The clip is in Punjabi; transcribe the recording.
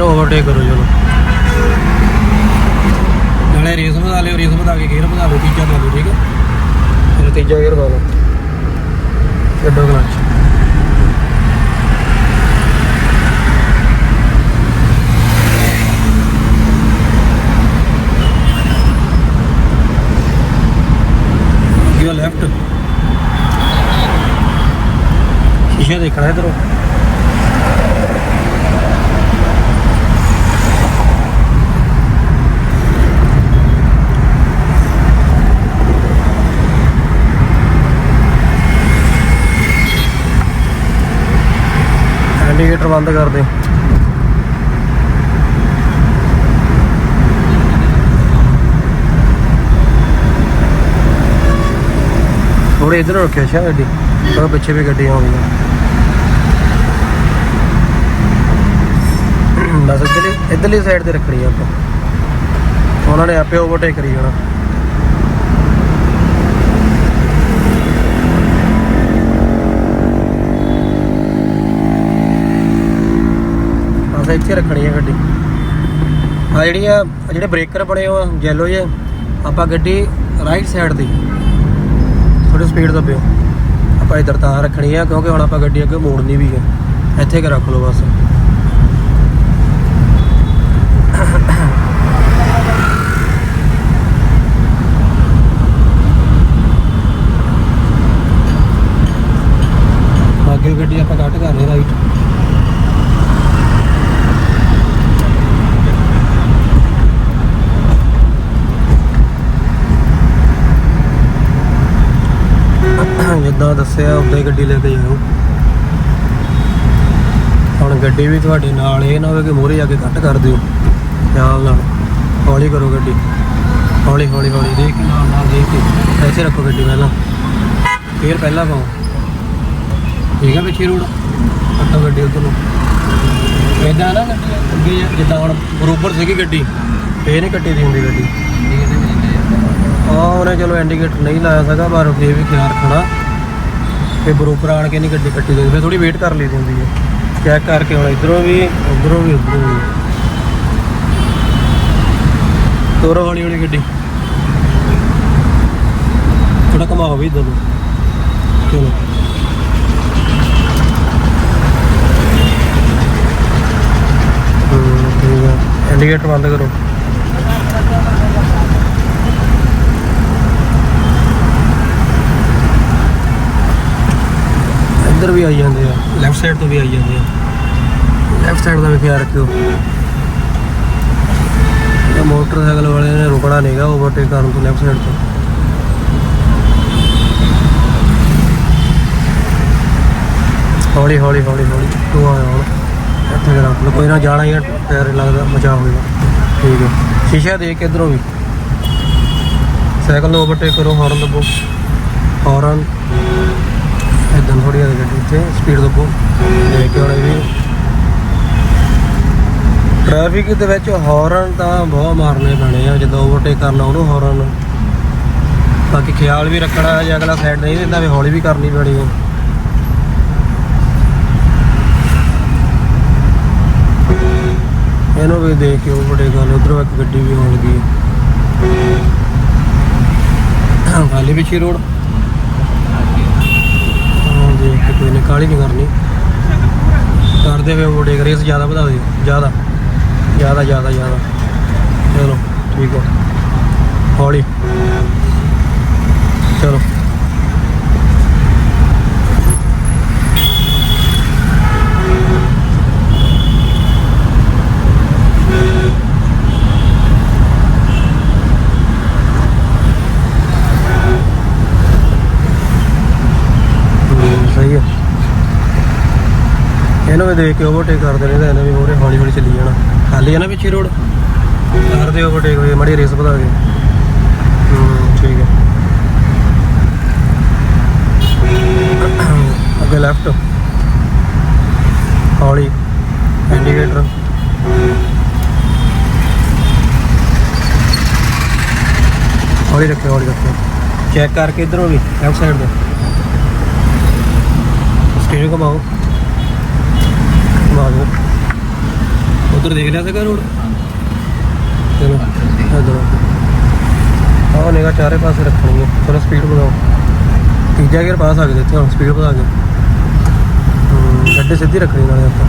ਫਿਰ ਓਵਰਟੇਕ ਕਰੋ ਚਲੋ। ਨਾਲੇ ਰੇਸ ਵਧਾ ਲਿਓ ਰੇਸ ਵਧਾ ਕੇ ਗੇਅਰ ਵਧਾ ਲਓ ਤੀਜਾ ਪਾ ਲਓ ਠੀਕ ਹੈ ਫਿਰ ਤੀਜਾ ਗੇਅਰ ਪਾ ਲਓ। ਛੱਡੋ ਕਲਚ ਲੈਫਟ ਸ਼ੀਸ਼ੇ ਦੇਖਣਾ ਇਧਰੋਂ। ਇੰਡੀਕੇਟਰ ਬੰਦ ਕਰ ਦੇ। ਥੋੜੇ ਇਧਰ ਰੱਖਿਆ ਸ਼ਾਇਦ ਗੱਡੀ। ਤਾਂ ਪਿੱਛੇ ਵੀ ਗੱਡੀਆਂ ਆਉਂਦੀਆਂ। ਬਸ ਇਧਰਲੀ ਇਧਰਲੀ ਸਾਈਡ ਤੇ ਰੱਖਣੀ ਆ ਆਪਾਂ। ਉਹਨਾਂ ਨੇ ਆਪੇ ਓਵਰਟੇਕ ਕਰੀ ਜਾਣਾ। ਬਸ ਇੱਥੇ ਰੱਖਣੀ ਹੈ ਗੱਡੀ। ਆ ਜਿਹੜੀਆਂ ਆਹ ਜਿਹੜੇ ਬ੍ਰੇਕਰ ਬਣੇ ਹੋ ਯੈਲੋ ਜੇ ਆਪਾਂ ਗੱਡੀ ਰਾਈਟ ਸਾਈਡ ਦੀ ਥੋੜੀ ਸਪੀਡ ਦੱਬਿਓ ਆਪਾਂ ਇਧਰ ਤਾਂ ਰੱਖਣੀ ਆ, ਕਿਉਂਕਿ ਹੁਣ ਆਪਾਂ ਗੱਡੀ ਅੱਗੇ ਮੋੜਨੀ ਵੀ ਹੈ ਇੱਥੇ ਕਿ ਰੱਖ ਲਓ ਬਸ। ਅੱਗੇ ਗੱਡੀ ਆਪਾਂ ਕੱਟ ਕਰ ਰਾਈਟ ਰਾਈਟ ਜਿੱਦਾਂ ਦੱਸਿਆ ਉਦਾਂ ਹੀ ਗੱਡੀ ਲੈ ਕੇ ਜਾਓ ਹੁਣ ਗੱਡੀ ਵੀ ਤੁਹਾਡੇ ਨਾਲ ਇਹ ਨਾ ਹੋਵੇ ਕਿ ਮੋਰੇ ਜਾ ਕੇ ਕੱਟ ਕਰ ਦਿਓ। ਖਿਆਲ ਨਾਲ ਹੌਲੀ ਕਰੋ ਗੱਡੀ। ਹੌਲੀ ਹੌਲੀ ਹੌਲੀ ਦੇਖ ਕੇ ਨਾਲ ਨਾਲ ਦੇਖ ਕੇ। ਐਸੇ ਰੱਖੋ ਗੱਡੀ ਪਹਿਲਾਂ। ਫੇਰ ਪਹਿਲਾਂ ਪਾਓ। ਠੀਕ ਹੈ ਪਿੱਛੇ ਰੋਡ। ਕੱਟੋ ਗੱਡੀ ਉਧਰ ਨੂੰ। ਇਦਾਂ ਨਾ ਗੱਡੀ ਅੱਗੇ ਜਿੱਦਾਂ ਹੁਣ ਬਰੋਬਰ ਸੀਗੀ ਗੱਡੀ ਫੇਰ ਨਹੀਂ ਕੱਟੀ ਦੀ ਹੁੰਦੀ ਗੱਡੀ। ਹਾਂ ਉਹਨੇ ਚਲੋ ਇੰਡੀਕੇਟਰ ਨਹੀਂ ਲਾਇਆ ਸੀਗਾ ਪਰ ਫੇਰ ਵੀ ਖਿਆਲ ਰੱਖਣਾ। ਤੇ ਬਰੋਬਰ ਆਣ ਕੇ ਨਹੀਂ ਗੱਡੀ ਕੱਟੀ ਦੀ ਫਿਰ ਥੋੜੀ ਵੇਟ ਕਰ ਲਈ ਹੁੰਦੀ ਹੈ। ਚੈੱਕ ਕਰਕੇ ਹੁਣ ਇਧਰੋਂ ਵੀ, ਉਧਰੋਂ ਵੀ ਉਧਰੋਂ ਵੀ। ਤੋਰੋ ਹੌਲੀ ਹੌਲੀ ਗੱਡੀ। ਥੋੜਾ ਘਮਾਓ ਵੀ ਇਧਰ ਨੂੰ। ਚਲੋ। ਠੀਕ ਹੈ ਇੰਡੀਕੇਟਰ ਬੰਦ ਕਰੋ। ਇੱਧਰ ਵੀ ਆਈ ਜਾਂਦੇ ਆ ਲੈਫਟ ਸਾਈਡ ਤੋਂ ਵੀ ਆਈ ਜਾਂਦੇ ਆ। ਲੈਫਟ ਸਾਈਡ ਦਾ ਵੀ ਖਿਆਲ ਰੱਖਿਓ। ਇਹ ਮੋਟਰਸਾਈਕਲ ਵਾਲੇ ਨੇ ਰੁਕਣਾ ਨਹੀਂਗਾ ਓਵਰਟੇਕ ਕਰਨ ਤੋਂ ਲੈਫਟ ਸਾਈਡ ਤੋਂ। ਹੌਲੀ ਹੌਲੀ ਹੌਲੀ ਹੌਲੀ ਤੂੰ ਆ ਹੁਣ। ਇੱਥੇ ਕਰ ਰੱਖ ਲਓ, ਕੋਈ ਨਾ ਜਾਣਾ ਹੀ ਆ, ਟਾਇਰ ਲੱਗਦਾ ਮਚਾ ਹੋਵੇਗਾ ਠੀਕ ਹੈ ਸ਼ੀਸ਼ਾ ਦੇਖ ਕੇ ਇਧਰੋਂ ਵੀ। ਸਾਈਕਲ ਨੂੰ ਓਵਰਟੇਕ ਕਰੋ ਹਾਰਨ ਦਬੋ। ਹਾਰਨ ਇਦਾਂ ਥੋੜੀ ਜਿਹੀ ਗੱਡੀ ਇੱਥੇ ਸਪੀਡ ਦਬੋ ਦੇਖ ਕੇ ਹੁਣ ਵੀ ਟ੍ਰੈਫਿਕ ਦੇ ਵਿੱਚ ਹਾਰਨ ਤਾਂ ਬਹੁਤ ਮਾਰਨੇ ਪੈਣੇ ਆ, ਜਦੋਂ ਓਵਰਟੇਕ ਕਰਨਾ ਉਹਨੂੰ ਹਾਰਨ ਬਾਕੀ ਖਿਆਲ ਵੀ ਰੱਖਣਾ ਜੇ ਅਗਲਾ ਸਾਈਡ ਨਹੀਂ ਦਿੰਦਾ, ਵੀ ਹੌਲੀ ਵੀ ਕਰਨੀ ਪੈਣੀ ਹੈ ਇਹਨੂੰ ਵੀ ਦੇਖ ਕੇ ਓਵਰਟੇਕ ਕਰ ਲਓ, ਉਧਰੋਂ ਇੱਕ ਗੱਡੀ ਵੀ ਆਉਣ ਲੱਗੀ ਹੈ ਖਾਲੀ ਪਿੱਛੇ ਰੋਡ ਦੇਖ ਕੇ ਕੋਈ ਨੇ ਨਹੀਂ ਕਰਨੀ। ਕਰਦੇ ਵੇ ਓਵਰਟੇਕ ਰੇਸ ਜ਼ਿਆਦਾ ਵਧਾ ਦਿਓ, ਜ਼ਿਆਦਾ। ਜ਼ਿਆਦਾ ਜ਼ਿਆਦਾ ਜ਼ਿਆਦਾ ਚਲੋ ਠੀਕ ਹੈ ਹੌਲੀ ਚਲੋ ਹਮ, ਸਹੀ ਇਹਨੂੰ ਵੀ ਦੇਖ ਕੇ ਓਵਰਟੇਕ ਕਰਦੇ ਨੇ ਤਾਂ ਇਹਨੇ ਵੀ ਮੋਰੇ ਹੌਲੀ ਹੌਲੀ ਚੱਲੀ ਜਾਣਾ। ਖਾਲੀ ਹੈ ਨਾ ਪਿੱਛੇ ਰੋਡ ਕਰਦੇ ਓਵਰਟੇਕ ਹੋਏ ਮਾੜੀ ਰੇਸ ਵਧਾ ਕੇ। ਹੂੰ ਠੀਕ ਹੈ ਅੱਗੇ ਲੈਫਟ ਹੌਲੀ। ਇੰਡੀਕੇਟਰ ਹੌਲੀ ਰੱਖਿਓ ਹੌਲੀ ਰੱਖਿਓ। ਚੈੱਕ ਕਰਕੇ ਇਧਰੋਂ ਵੀ ਲੈਫਟ ਸਾਈਡ ਤੋਂ। ਸਟੀਅਰਿੰਗ ਘਮਾਓ? ਘੁਮਾ ਦਿਓ। ਉਧਰ ਦੇਖ ਲਿਆ ਸੀਗਾ ਰੋਡ? ਚਲੋ ਇਧਰ ਆਹ ਨਿਗਾ ਚਾਰੇ ਪਾਸੇ ਰੱਖਣੀ ਹੈ ਚਲੋ ਸਪੀਡ ਵਧਾਓ। ਤੀਜਾ ਗੇਅਰ ਪਾ ਸਕਦੇ ਇੱਥੇ ਹੁਣ ਸਪੀਡ ਵਧਾ ਕੇ। ਗੱਡੀ ਸਿੱਧੀ ਰੱਖਣੀ ਨਾਲੇ ਆਪਾਂ।